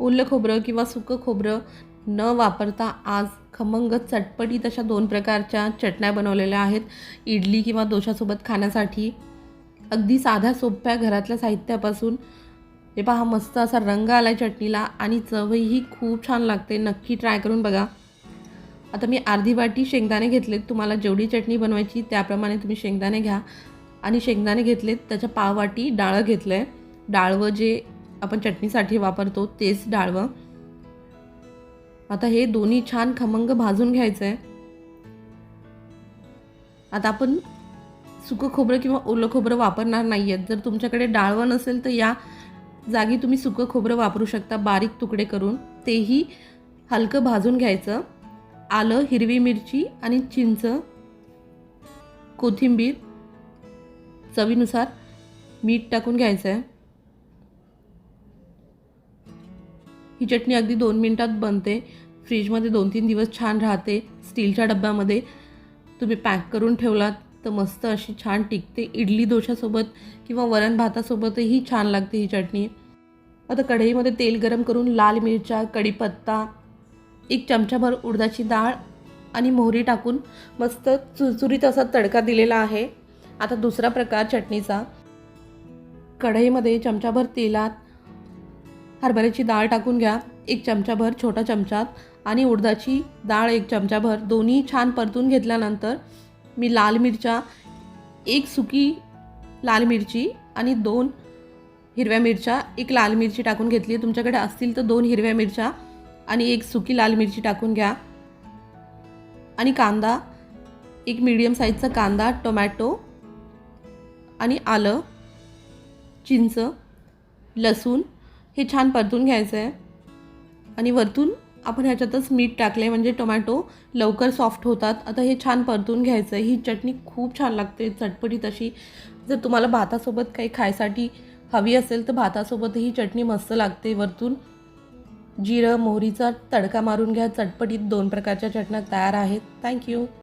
ओलं खोबरं किंवा सुकं खोबरं न वापरता आज खमंग चटपटीत अशा दोन प्रकारच्या चटण्या बनवलेल्या आहेत. इडली किंवा डोशासोबत खाण्यासाठी अगदी साध्या सोप्या घरातल्या साहित्यापासून. हे पहा मस्त असा रंग आला आहे चटणीला आणि चवही खूप छान लागते. नक्की ट्राय करून बघा. आता मी अर्धी वाटी शेंगदाणे घेतलेत. तुम्हाला जेवढी चटणी बनवायची त्याप्रमाणे तुम्ही शेंगदाणे घ्या. आणि शेंगदाणे घेतलेत त्याच्या पाव वाटी डाळं घेतलं आहे डाळवं जे आपण चटणीसाठी वापरतो तेच डाळवं. आता हे दोन्ही छान खमंग भाजून घ्यायचं आहे आता आपण सुकं खोबरं किंवा ओलं खोबरं वापरणार नाही आहेत जर तुमच्याकडे डाळवं नसेल तर या जागी तुम्ही सुकं खोबरं वापरू शकता बारीक तुकडे करून. तेही हलकं भाजून घ्यायचं. आलं हिरवी मिरची आणि चिंच कोथिंबीर चवीनुसार मीठ टाकून घ्यायचं आहे ही चटणी अगदी दोन मिनटात बनते. फ्रीजमध्ये दोन तीन दिवस छान राहते. स्टीलच्या डब्यामध्ये तुम्ही पॅक करून ठेवलात तर मस्त अशी छान टिकते. इडली डोशासोबत किंवा वरण भातासोबतही छान लागते ही चटणी. आता कढईमध्ये तेल गरम करून लाल मिरच्या कढीपत्ता एक चमचाभर उडदाची डाळ आणि मोहरी टाकून मस्त चुरचुरीत असा तडका दिलेला आहे. आता दुसरा प्रकार चटणीचा. कढईमध्ये चमचाभर तेलात हरभऱ्याची डाळ टाकून घ्या. एक चमचाभर छोटा चमचात आणि उडदाची डाळ एक चमचाभर. दोन्ही छान परतून घेतल्यानंतर मी लाल मिरच्या एक सुकी लाल मिरची आणि दोन हिरव्या मिरच्या एक लाल मिरची टाकून घेतली तुमच्याकडे असतील तर दोन हिरव्या मिरच्या आणि एक सुकी लाल मिरची टाकून घ्या. आणि कांदा एक मीडियम साईजचा कांदा टोमॅटो आणि आलं चिंच लसूण हे छान परतून घ्यायचं आहे आणि वरतून आपण ह्याच्यातच मीठ टाकले म्हणजे टोमॅटो लवकर सॉफ्ट होतात. आता हे छान परतून घ्यायचं आहे ही चटणी खूप छान लागते चटपटीत अशी. जर तुम्हाला भातासोबत काही खायसाठी हवी असेल तर भातासोबत ही चटणी मस्त लागते वरतून. जिरं मोहरीचा तडका मारून घ्या. चटपटीत दोन प्रकारच्या चटण्या तयार आहेत. थँक्यू